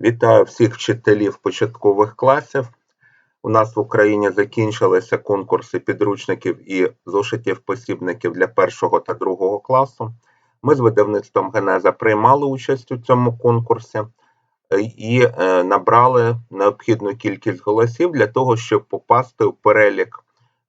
Вітаю всіх вчителів початкових класів. У нас в Україні закінчилися конкурси підручників і зошитів посібників для першого та другого класу. Ми з видавництвом Генеза приймали участь у цьому конкурсі і е, набрали необхідну кількість голосів для того, щоб попасти у перелік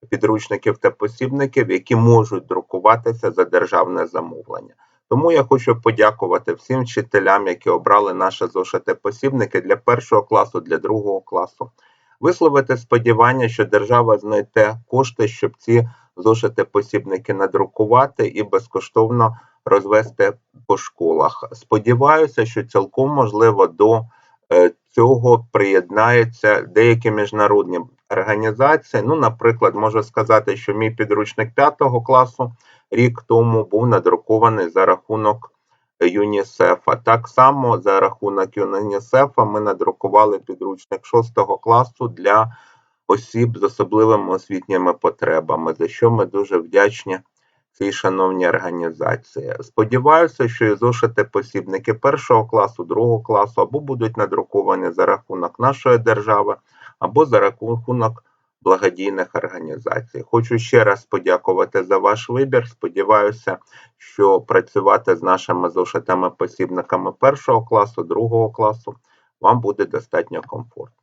підручників та посібників, які можуть друкуватися за державне замовлення. Тому я хочу подякувати всім вчителям, які обрали наші зошити посібники для першого класу, для другого класу. Висловити сподівання, що держава знайде кошти, щоб ці зошити посібники надрукувати і безкоштовно розвести по школах. Сподіваюся, що цілком можливо до е, цього приєднаються деякі міжнародні організації. Ну, наприклад, можу сказати, що мій підручник 5 класу рік тому був надрукований за рахунок ЮНІСЕФа. Так само за рахунок ЮНІСЕФа ми надрукували підручник 6 класу для осіб з особливими освітніми потребами, за що ми дуже вдячні цій шановній організації. Сподіваюся, що і зошити посібники першого класу, другого класу або будуть надруковані за рахунок нашої держави, або за рахунок благодійних організацій. Хочу ще раз подякувати за ваш вибір. Сподіваюся, що працювати з нашими зошитами посібниками першого класу, другого класу вам буде достатньо комфортно.